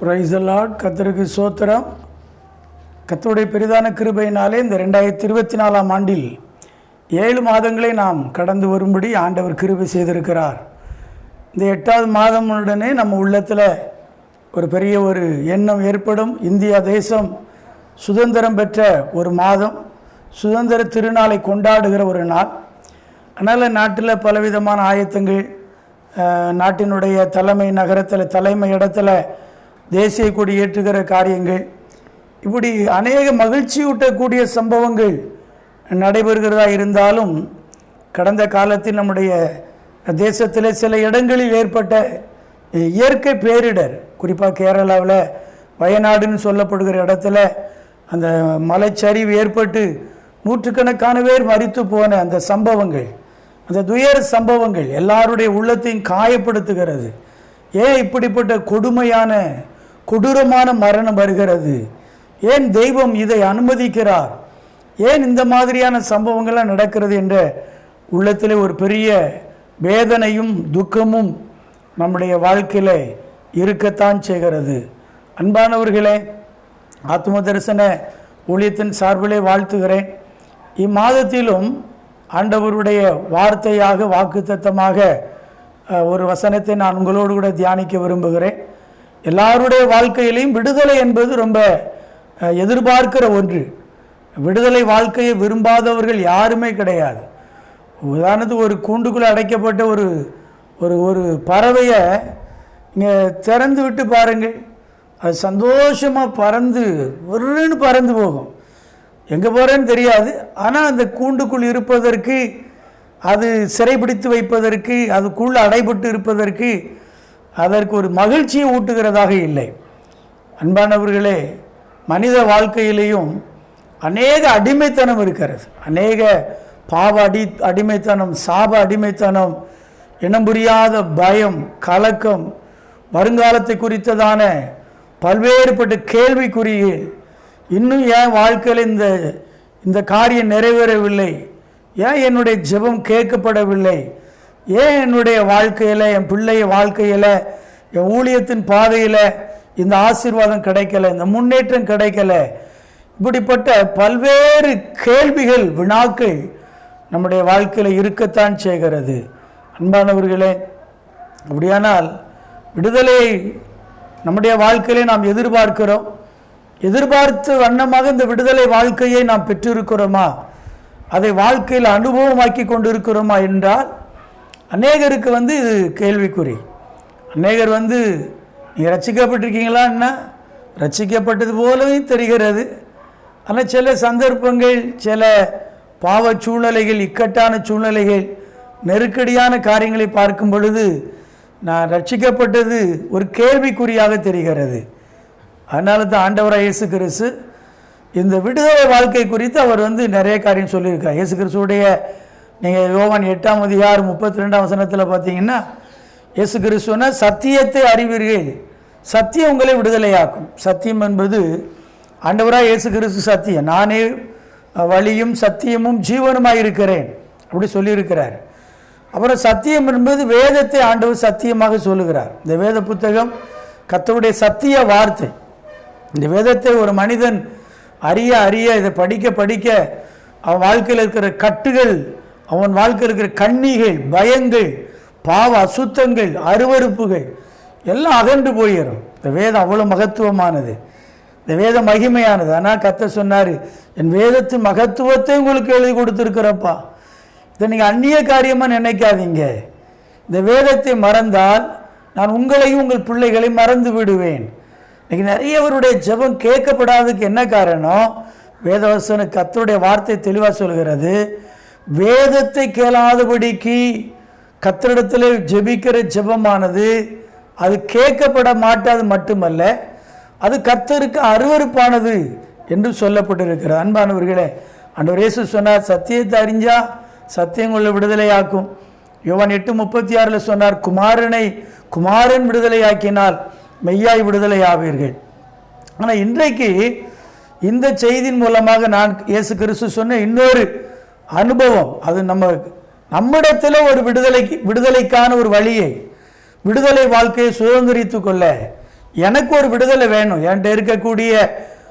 பிரைசலாட் கத்தருக்கு சோத்திரம் கத்தருடைய பெரிதான கிருபையினாலே இந்த ரெண்டாயிரத்தி இருபத்தி நாலாம் ஆண்டில் ஏழு மாதங்களை நாம் கடந்து வரும்படி ஆண்டவர் கிருபை செய்திருக்கிறார். இந்த எட்டாவது மாதம் உடனே நம்ம உள்ளத்தில் ஒரு பெரிய ஒரு எண்ணம் ஏற்படும். இந்தியா தேசம் சுதந்திரம் பெற்ற ஒரு மாதம். சுதந்திர திருநாளை கொண்டாடுகிற ஒரு நாள். அதனால் நாட்டில் பலவிதமான ஆயத்தங்கள் நாட்டினுடைய தலைமை நகரத்தில் தலைமை இடத்துல தேசிய கொடி ஏற்றுகிற காரியங்கள். இப்படி அநேக மகிழ்ச்சியூட்டக்கூடிய சம்பவங்கள் நடைபெறுகிறதா இருந்தாலும் கடந்த காலத்தில் நம்முடைய தேசத்தில் சில இடங்களில் ஏற்பட்ட இயற்கை பேரிடர் குறிப்பாக கேரளாவில் வயநாடுன்னு சொல்லப்படுகிற இடத்துல அந்த மலைச்சரிவு ஏற்பட்டு நூற்றுக்கணக்கான பேர் மறித்து போன அந்த சம்பவங்கள் அந்த துயர சம்பவங்கள் எல்லாருடைய உள்ளத்தையும் காயப்படுத்துகிறது. ஏன் இப்படிப்பட்ட கொடுமையான கொடூரமான மரணம் வருகிறது. ஏன் தெய்வம் இதை அனுமதிக்கிறார்? ஏன் இந்த மாதிரியான சம்பவங்கள்லாம் நடக்கிறது என்ற உள்ளத்தில் ஒரு பெரிய வேதனையும் துக்கமும் நம்முடைய வாழ்க்கையில் இருக்கத்தான் செய்கிறது. அன்பானவர்களே ஆத்ம தரிசன ஊழியத்தின் சார்பிலே வாழ்த்துகிறேன். இம்மாதத்திலும் ஆண்டவருடைய வார்த்தையாக வாக்குத்தத்தமாக ஒரு வசனத்தை நான் உங்களோடு கூட தியானிக்க விரும்புகிறேன். எல்லாருடைய வாழ்க்கையிலையும் விடுதலை என்பது ரொம்ப எதிர்பார்க்கிற ஒன்று. விடுதலை வாழ்க்கையை விரும்பாதவர்கள் யாருமே கிடையாது. உதாரணத்துக்கு ஒரு கூண்டுக்குள்ளே அடைக்கப்பட்ட ஒரு ஒரு ஒரு பறவையை இங்கே திறந்து விட்டு பாருங்கள். அது சந்தோஷமாக பறந்து ஒருன்னு பறந்து போகும். எங்கே போகிறேன்னு தெரியாது. ஆனால் அந்த கூண்டுக்குள் இருப்பதற்கு அது சிறைபிடித்து வைப்பதற்கு அதுக்குள்ளே அடைபட்டு இருப்பதற்கு அதற்கு ஒரு மகிழ்ச்சியை ஊட்டுகிறதாக இல்லை. அன்பானவர்களே மனித வாழ்க்கையிலையும் அநேக அடிமைத்தனம் இருக்கிறது. அநேக பாவ அடி அடிமைத்தனம் சாப அடிமைத்தனம் இனம் புரியாத பயம் கலக்கம் வருங்காலத்தை குறித்ததான பல்வேறுபட்ட கேள்விக்குறிகள் இன்னும் ஏன் வாழ்க்கையில் இந்த இந்த காரியம் நிறைவேறவில்லை. ஏன் என்னுடைய ஜெபம் கேட்கப்படவில்லை? ஏன் என்னுடைய வாழ்க்கையில் என் பிள்ளைய வாழ்க்கையில் என் ஊழியத்தின் பாதையில் இந்த ஆசீர்வாதம் கிடைக்கல இந்த முன்னேற்றம் கிடைக்கல? இப்படிப்பட்ட பல்வேறு கேள்விகள் வினாக்கள் நம்முடைய வாழ்க்கையில் இருக்கத்தான் செய்கிறது. அன்பானவர்களே அப்படியானால் விடுதலை நம்முடைய வாழ்க்கையிலே நாம் எதிர்பார்க்கிறோம். எதிர்பார்த்த வண்ணமாக இந்த விடுதலை வாழ்க்கையை நாம் பெற்றிருக்கிறோமா? அதை வாழ்க்கையில் அனுபவமாக்கி கொண்டிருக்கிறோமா என்றால் அநேகருக்கு வந்து இது கேள்விக்குறி. அநேகர் வந்து நீங்கள் ரசிக்கப்பட்டிருக்கீங்களான்னா ரசிக்கப்பட்டது போலவும் தெரிகிறது. ஆனால் சில சந்தர்ப்பங்கள் சில பாவ சூழ்நிலைகள் இக்கட்டான சூழ்நிலைகள் நெருக்கடியான காரியங்களை பார்க்கும் பொழுது நான் ரட்சிக்கப்பட்டது ஒரு கேள்விக்குறியாக தெரிகிறது. அதனால தான் ஆண்டவராக இயேசு கிறிஸ்து இந்த விடுதலை வாழ்க்கை குறித்து அவர் வந்து நிறைய காரியம் சொல்லியிருக்கார் இயேசு கிறிஸ்துடைய நீங்கள் யோவான் எட்டாம் அதிகாரம் முப்பத்தி ரெண்டாம் வசனத்தில் பார்த்தீங்கன்னா இயேசு கிறிஸ்துவனா சத்தியத்தை அறிவீர்கள். சத்தியம் உங்களை விடுதலையாக்கும். சத்தியம் என்பது ஆண்டவராக இயேசு கிறிஸ்து சத்தியம். நானே வழியும் சத்தியமும் ஜீவனுமாக இருக்கிறேன். அப்படி சொல்லியிருக்கிறார். அப்புறம் சத்தியம் என்பது வேதத்தை ஆண்டவர் சத்தியமாக சொல்லுகிறார். இந்த வேத புத்தகம் கத்தருடைய சத்திய வார்த்தை. இந்த வேதத்தை ஒரு மனிதன் அறிய அறிய இதை படிக்க படிக்க அவன் வாழ்க்கையில் இருக்கிற கட்டுகள் அவன் வாழ்க்கை இருக்கிற கண்ணிகள் பயங்கள் பாவ அசுத்தங்கள் அருவருப்புகள் எல்லாம் அகன்று போயிடும். இந்த வேதம் அவ்வளோ மகத்துவமானது. இந்த வேதம் மகிமையானது. ஆனால் கத்த சொன்னார் என் வேதத்தின் மகத்துவத்தை உங்களுக்கு எழுதி கொடுத்துருக்குறப்பா. இதை நீங்கள் அந்நிய காரியமாக நினைக்காதீங்க. இந்த வேதத்தை மறந்தால் நான் உங்களையும் உங்கள் பிள்ளைகளை மறந்து விடுவேன். இன்னைக்கு நிறையவருடைய ஜெபம் கேட்கப்படாததுக்கு என்ன காரணம்? வேதவசன கத்தருடைய வார்த்தை தெளிவாக சொல்கிறது வேதத்தை கேளாதபடிக்கு கத்தரிடத்தில் ஜெபிக்கிற ஜெபமானது அது கேட்கப்பட மாட்டாது மட்டுமல்ல அது கத்தருக்கு அருவருப்பானது என்று சொல்லப்பட்டிருக்கிறது. அன்பானவர்களே அன்று இயேசு சொன்னார் சத்தியத்தை அறிஞ்சா சத்தியம் உள்ள விடுதலையாக்கும். யுவன் எட்டு முப்பத்தி ஆறில் சொன்னார் குமாரனை குமாரன் விடுதலையாக்கினால் மெய்யாய் விடுதலை ஆவீர்கள் ஆனால் இன்றைக்கு இந்த செய்தியின் மூலமாக நான் இயேசு கிறிஸ்து சொன்ன இன்னொரு அனுபவம். அது நம்ம நம்மிடத்தில் ஒரு விடுதலைக்கு விடுதலைக்கான ஒரு வழியை விடுதலை வாழ்க்கையை சுதந்திரித்து கொள்ள எனக்கு ஒரு விடுதலை வேணும். என்கிட்ட இருக்கக்கூடிய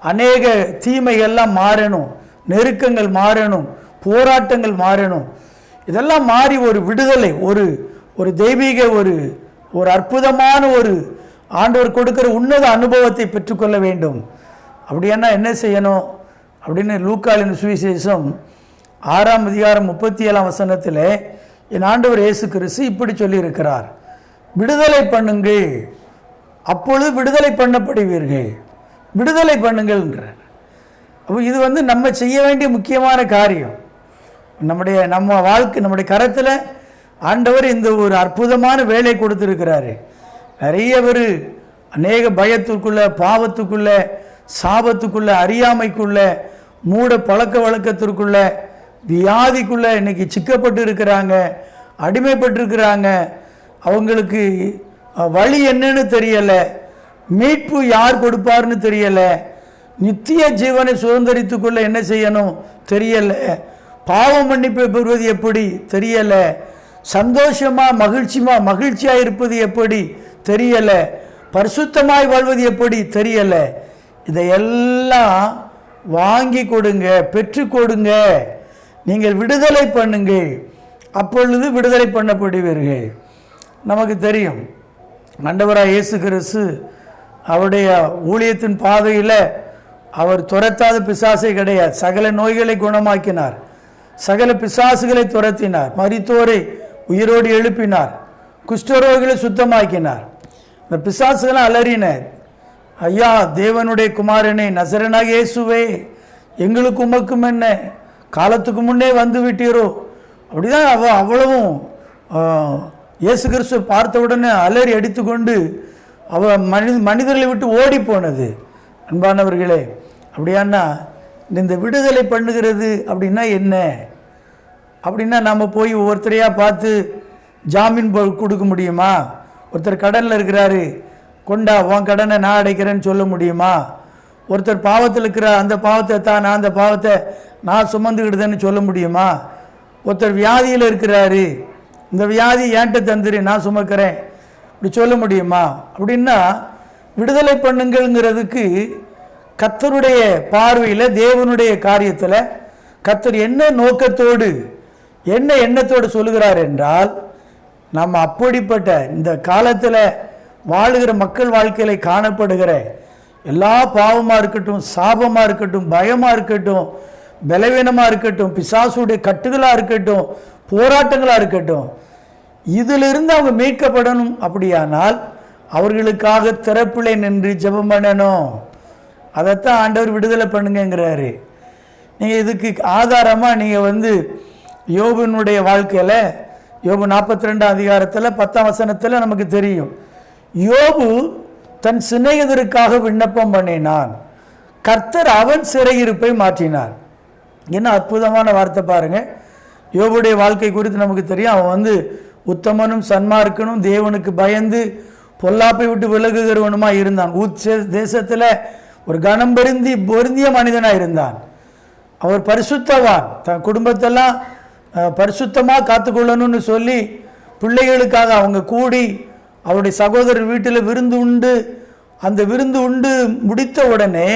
அநேக தீமைகள்லாம் மாறணும். நெருக்கங்கள் மாறணும். போராட்டங்கள் மாறணும். இதெல்லாம் மாறி ஒரு விடுதலை ஒரு ஒரு தெய்வீக ஒரு ஒரு அற்புதமான ஒரு ஆண்டவர் கொடுக்கிற உன்னத அனுபவத்தை பெற்றுக்கொள்ள வேண்டும். அப்படின்னா என்ன செய்யணும்? அப்படின்னு லூக்காலின் சுவிசேஷம் ஆறாம் அதிகாரம் முப்பத்தி ஏழாம் வசனத்தில் என் ஆண்டவர் இயேசு கிறிஸ்து இப்படி சொல்லியிருக்கிறார் விடுதலை பண்ணுங்கள் அப்பொழுது விடுதலை பண்ணப்படுவீர்கள். விடுதலை பண்ணுங்கள்ன்றார் அப்போ இது வந்து நம்ம செய்ய வேண்டிய முக்கியமான காரியம். நம்முடைய நம்ம வாழ்க்கை நம்முடைய கரத்தில் ஆண்டவர் இந்த ஒரு அற்புதமான வேலை கொடுத்துருக்கிறாரு. நிறைய பேர் அநேக பயத்துக்குள்ளே பாவத்துக்குள்ளே சாபத்துக்குள்ளே அறியாமைக்குள்ள மூட பழக்க வழக்கத்திற்குள்ளே வியாதிக்குள்ளே இன்னைக்கு சிக்கப்பட்டு இருக்கிறாங்க அடிமைப்பட்டிருக்கிறாங்க. அவங்களுக்கு வழி என்னன்னு தெரியலை. மீட்பு யார் கொடுப்பார்னு தெரியலை. நித்திய ஜீவனை சுதந்திரித்துக்குள்ள என்ன செய்யணும் தெரியலை. பாவம் மன்னிப்பு பெறுவது எப்படி தெரியலை. சந்தோஷமாக மகிழ்ச்சியமாக மகிழ்ச்சியாக இருப்பது எப்படி தெரியலை. பரிசுத்தமாய் வாழ்வது எப்படி தெரியலை. இதையெல்லாம் வாங்கி கொடுங்க பெற்றுக்கொடுங்க நீங்கள் விடுதலை பண்ணுங்கள். அப்பொழுது விடுதலை பண்ணப்படுவீர்கள். நமக்கு தெரியும் ஆண்டவராக இயேசு கிறிஸ்து அவருடைய ஊழியத்தின் பாதையில் அவர் துரத்தாத பிசாசை கிடையாது. சகல நோய்களை குணமாக்கினார். சகல பிசாசுகளை துரத்தினார். மரித்தோரை உயிரோடு எழுப்பினார். குஷ்டரோகிகளை சுத்தமாக்கினார். இந்த பிசாசுகளை அலறின. ஐயா தேவனுடைய குமாரனே நசரனாக இயேசுவே எங்களுக்கு உமக்கும் என்ன? காலத்துக்கு முன்னே வந்து விட்டீரோ? அப்படிதான் அவ அவ்வளவும் இயேசு கிறிஸ்து பார்த்த உடனே அலறி அடித்துக்கொண்டு அவ மனித மனிதர்களை விட்டு ஓடி போனது அன்பானவர்களே அப்படியானா இந்த விடுதலை பண்ணுகிறது அப்படின்னா என்ன? அப்படின்னா நம்ம போய் ஒவ்வொருத்தரையாக பார்த்து ஜாமீன் போ- கொடுக்க முடியுமா? ஒருத்தர் கடனில் இருக்கிறாரு கொண்டா உன் கடனை நான் அடைக்கிறேன்னு சொல்ல முடியுமா? ஒருத்தர் பாவத்தில் இருக்கிற அந்த பாவத்தை தான் நான் அந்த பாவத்தை நான் சுமந்துக்கிடுதேன்னு சொல்ல முடியுமா? ஒருத்தர் வியாதியில் இருக்கிறாரு இந்த வியாதி ஏன்ட்ட தந்துரு நான் சுமக்கிறேன். இப்படி சொல்ல முடியுமா? அப்படின்னா விடுதலை பண்ணுங்கள்ங்கிறதுக்கு கத்தருடைய பார்வையில் தேவனுடைய காரியத்தில் கத்தர் என்ன நோக்கத்தோடு என்ன எண்ணத்தோடு சொல்லுகிறார் என்றால் நம்ம அப்படிப்பட்ட இந்த காலத்தில் வாழுகிற மக்கள் வாழ்க்கையில் காணப்படுகிற எல்லா பாவமாக இருக்கட்டும் சாபமாக இருக்கட்டும் பயமாக இருக்கட்டும் பலவீனமாக இருக்கட்டும் பிசாசுடைய கட்டுகளாக இருக்கட்டும் போராட்டங்களாக இருக்கட்டும் இதிலிருந்து அவங்க மீட்கப்படணும் அப்படியானால் அவர்களுக்காக திறப்பிலே நின்று ஜெபம் பண்ணணும். அதைத்தான் ஆண்டவர் விடுதலை பண்ணுங்கங்கிறாரு. நீங்கள் இதுக்கு ஆதாரமாக நீங்கள் வந்து யோபனுடைய வாழ்க்கையில் யோபு நாற்பத்தி ரெண்டாம் அதிகாரத்தில் பத்தாம் வசனத்தில் நமக்கு தெரியும். யோபு தன் சிநேகிதருக்காக விண்ணப்பம் பண்ணினான். கர்த்தர் அவன் சிறையிருப்பை மாற்றினார் என்ன அற்புதமான வார்த்தை பாருங்க. யோபுடைய வாழ்க்கை குறித்து நமக்கு தெரியும். அவன் வந்து உத்தமனும் சன்மார்க்கனும் தேவனுக்கு பயந்து பொல்லாப்பை விட்டு விலகுகிறவனுமா இருந்தான். ஊத் தேசத்தில் ஒரு கணம் பொருந்தி பொருந்திய மனிதனாக இருந்தான். அவர் பரிசுத்தவான். தன் குடும்பத்தெல்லாம் பரிசுத்தமாக காத்துக்கொள்ளணும்னு சொல்லி பிள்ளைகளுக்காக அவங்க கூடி அவருடைய சகோதரர் வீட்டில் விருந்து உண்டு. அந்த விருந்து உண்டு முடித்த உடனே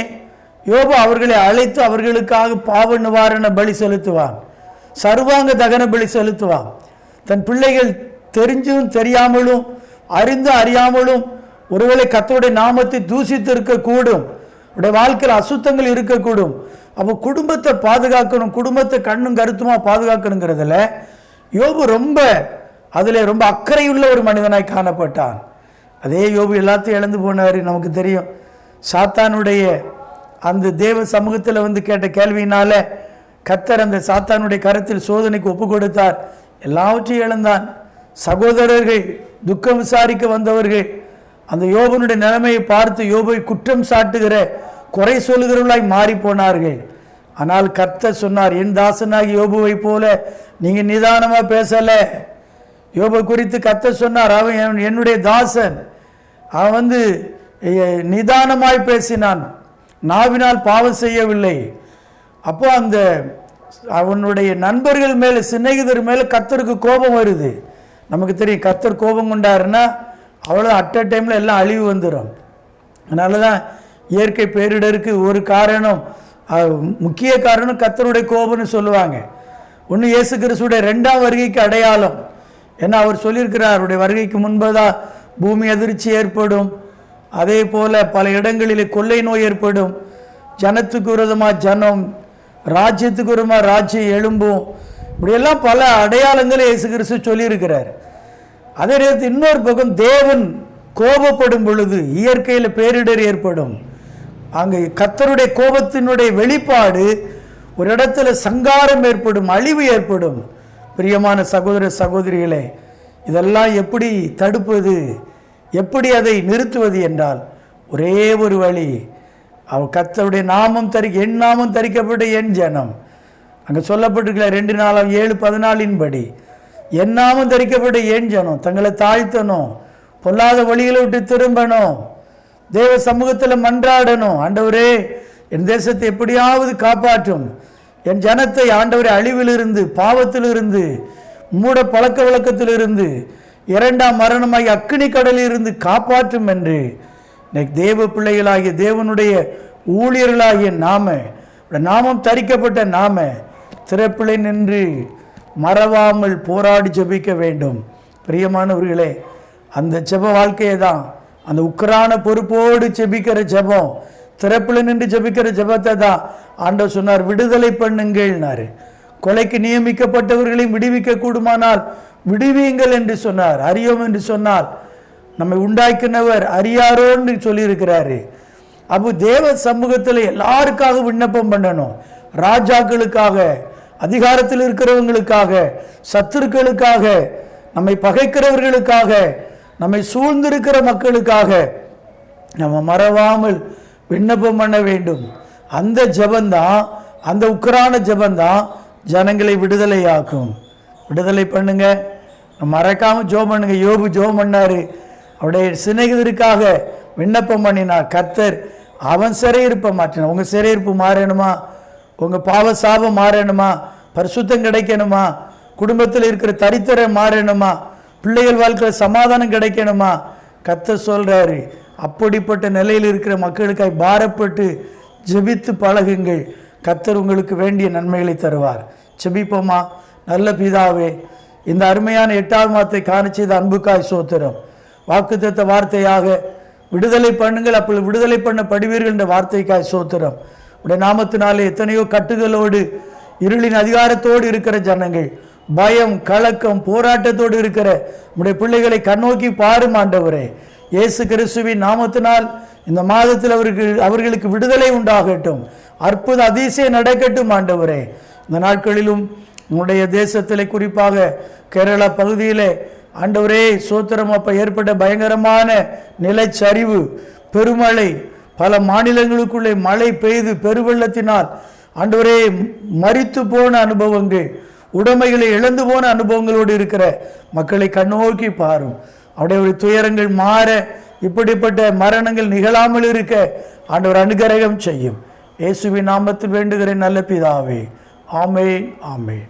யோபா அவர்களை அழைத்து அவர்களுக்காக பாவ நிவாரண பலி செலுத்துவான். சர்வாங்க தகன பலி செலுத்துவான். தன் பிள்ளைகள் தெரிஞ்சும் தெரியாமலும் அறிந்தும் அறியாமலும் ஒருவேளை கத்தோடைய நாமத்தை தூசித்து இருக்கக்கூடும் உடைய வாழ்க்கையில் அசுத்தங்கள் இருக்கக்கூடும். அப்போ குடும்பத்தை பாதுகாக்கணும் குடும்பத்தை கண்ணும் கருத்துமாக பாதுகாக்கணுங்கிறதுல யோபு ரொம்ப அதில் ரொம்ப அக்கறையுள்ள ஒரு மனிதனாய் காணப்பட்டான். அதே யோபு எல்லாத்தையும் இழந்து போனார் நமக்கு தெரியும். சாத்தானுடைய அந்த தேவ சமூகத்தில் வந்து கேட்ட கேள்வியினால கத்தர் அந்த சாத்தானுடைய கரத்தில் சோதனைக்கு ஒப்பு கொடுத்தார். எல்லாவற்றையும் இழந்தான். சகோதரர்கள் துக்கம் விசாரிக்க வந்தவர்கள் அந்த யோபனுடைய நிலைமையை பார்த்து யோபை குற்றம் சாட்டுகிற குறை சொல்லுகிறவர்களாய் மாறி போனார்கள். ஆனால் கர்த்தர் சொன்னார் என் தாசனாகி யோபுவை போல நீங்கள் நிதானமாக பேசலை. யோபை குறித்து கத்த சொன்னார் அவன் என்னுடைய தாசன். அவன் வந்து நிதானமாய் பேசினான். நாவினால் பாவம் செய்யவில்லை. அப்போ அந்த அவனுடைய நண்பர்கள் மேலே சிநேகிதர் மேலே கத்தருக்கு கோபம் வருது. நமக்கு தெரியும் கத்தர் கோபம் கொண்டாருன்னா அவ்வளோ அட் அ டைமில் எல்லாம் அழிவு வந்துடும் அதனால தான் இயற்கை பேரிடருக்கு ஒரு காரணம் முக்கிய காரணம் கத்தருடைய கோபம்னு சொல்லுவாங்க. ஒன்று இயேசு கிறிஸ்துடைய ரெண்டாம் வருகைக்கு அடையாளம். ஏன்னா அவர் சொல்லியிருக்கிறார். அவருடைய வருகைக்கு முன்பதா பூமி அதிர்ச்சி ஏற்படும். அதே போல பல இடங்களிலே கொள்ளை நோய் ஏற்படும். ஜனத்துக்கு விரோதமாக ஜனம் ராஜ்யத்துக்கு விரோதமாக ராஜ்யம் எழும்பும். இப்படியெல்லாம் பல அடையாளங்களை இயேசு கிறிஸ்து சொல்லியிருக்கிறார். அதே நேரத்தில் இன்னொரு பக்கம் தேவன் கோபப்படும் பொழுது இயற்கையில் பேரிடர் ஏற்படும். அங்கே கத்தருடைய கோபத்தினுடைய வெளிப்பாடு ஒரு இடத்துல சங்காரம் ஏற்படும் அழிவு ஏற்படும். பிரியமான சகோதர சகோதரிகளே இதெல்லாம் எப்படி தடுப்பது? எப்படி அதை நிறுத்துவது என்றால் ஒரே ஒரு வழி அவர் கத்தருடைய நாமம் தரி என் நாமம் தரிக்கப்பட்ட என் ஜனம். அங்கே சொல்லப்பட்டிருக்கிற ரெண்டு நாளாம் ஏழு பதினாலின்படி என் நாமம் தரிக்கப்பட்ட ஏன் ஜனம் தங்களை தாழ்த்தணும் பொல்லாத வழிகளை விட்டு திரும்பணும் தேவ சமூகத்தில் மன்றாடணும். ஆண்டவரே என் தேசத்தை எப்படியாவது காப்பாற்றும். என் ஜனத்தை ஆண்டவரை அழிவிலிருந்து பாவத்திலிருந்து மூட பழக்க வழக்கத்திலிருந்து இரண்டாம் மரணமாகி அக்னி கடலில் இருந்து காப்பாற்றும் என்று இன்னைக்கு தேவ பிள்ளைகளாகிய தேவனுடைய ஊழியர்களாகிய நாம நாமம் தரிக்கப்பட்ட நாம திறப்பிள்ளை நின்று மறவாமல் போராடி ஜபிக்க வேண்டும். பிரியமானவர்களே அந்த ஜெப வாழ்க்கையை தான் அந்த உக்கரான பொறுப்போடு ஜெபிக்கிற ஜெபம் திறப்பில் நின்று ஜெபிக்கிற ஜபத்தை தான் ஆண்டவர் சொன்னார் விடுதலை பண்ணுங்கள்னாரு கொலைக்கு நியமிக்கப்பட்டவர்களையும் விடுவிக்க கூடுமானால் விடுவியுங்கள் என்று சொன்னார் அறியோம் என்று சொன்னால் நம்மை உண்டாக்கினவர் அறியாரோன்னு சொல்லியிருக்கிறாரு. அப்போ தேவ சமூகத்தில் எல்லாருக்காக விண்ணப்பம் பண்ணணும் ராஜாக்களுக்காக அதிகாரத்தில் இருக்கிறவங்களுக்காக சத்துருக்களுக்காக நம்மை பகைக்கிறவர்களுக்காக நம்மை சூழ்ந்திருக்கிற மக்களுக்காக நம்ம மறவாமல் விண்ணப்பம் பண்ண வேண்டும். அந்த ஜெபந்தான் அந்த உக்கரான ஜெபந்தான் ஜனங்களை விடுதலையாக்கும். விடுதலை பண்ணுங்க. மறக்காம ஜோ பண்ணுங்க. யோபு ஜோ பண்ணாரு. அவருடைய சிநேகிதருக்காக விண்ணப்பம் பண்ணினார். கர்த்தர் அவன் சிறையிருப்பை மாற்றினான் உங்க சிறையிருப்பு மாறணுமா? உங்க பாவ சாபம் மாறணுமா? பரிசுத்தம் கிடைக்கணுமா? குடும்பத்தில் இருக்கிற தரித்திரம் மாறணுமா? பிள்ளைகள் வாழ்க்கையில் சமாதானம் கிடைக்கணுமா? கத்த சொல்றாரு. அப்படிப்பட்ட நிலையில் இருக்கிற மக்களுக்காய் பாரப்பட்டு ஜெபித்து பழகுங்கள். கத்தர் உங்களுக்கு வேண்டிய நன்மைகளை தருவார். ஜெபிப்போமா? நல்ல பிதாவே இந்த அருமையான எட்டாவது மாதத்தை காண செய்த அன்புக்காய் சோத்திரம். வாக்குத்தத்த வார்த்தையாக விடுதலை பண்ணுங்கள். அப்பொழுது விடுதலை பண்ண படுவீர்கள் என்ற வார்த்தைக்காய் சோத்திரம். உடைய நாமத்தினாலே எத்தனையோ கட்டுகளோடு இருளின் அதிகாரத்தோடு இருக்கிற ஜனங்கள். பயம் கலக்கம் போராட்டத்தோடு இருக்கிற உடைய பிள்ளைகளை கண்ணோக்கி பாரும் ஆண்டவரே. இயேசு கிறிஸ்துவின் நாமத்தினால் இந்த மாதத்தில் அவருக்கு அவர்களுக்கு விடுதலை உண்டாகட்டும். அற்புத அதிசயம் நடக்கட்டும் ஆண்டவரே. இந்த நாட்களிலும் உங்களுடைய தேசத்தில் குறிப்பாக கேரளா பகுதியிலே ஆண்டவரே சோத்திரம் அப்போ ஏற்பட்ட பயங்கரமான நிலச்சரிவு பெருமழை பல மாநிலங்களுக்குள்ளே மழை பெய்து பெருவெள்ளத்தினால் ஆண்டவரே மறித்து போன அனுபவங்கள். உடைமைகளை இழந்து போன அனுபவங்களோடு இருக்கிற மக்களை கண்ணோக்கி பாரும். அவருடைய துயரங்கள் மாற இப்படிப்பட்ட மரணங்கள் நிகழாமல் இருக்க ஆண்டவர் அனுகிரகம் செய்யும். இயேசுவின் நாமத்தில் வேண்டுகிறேன் நல்ல பிதாவே. ஆமென் ஆமேன்.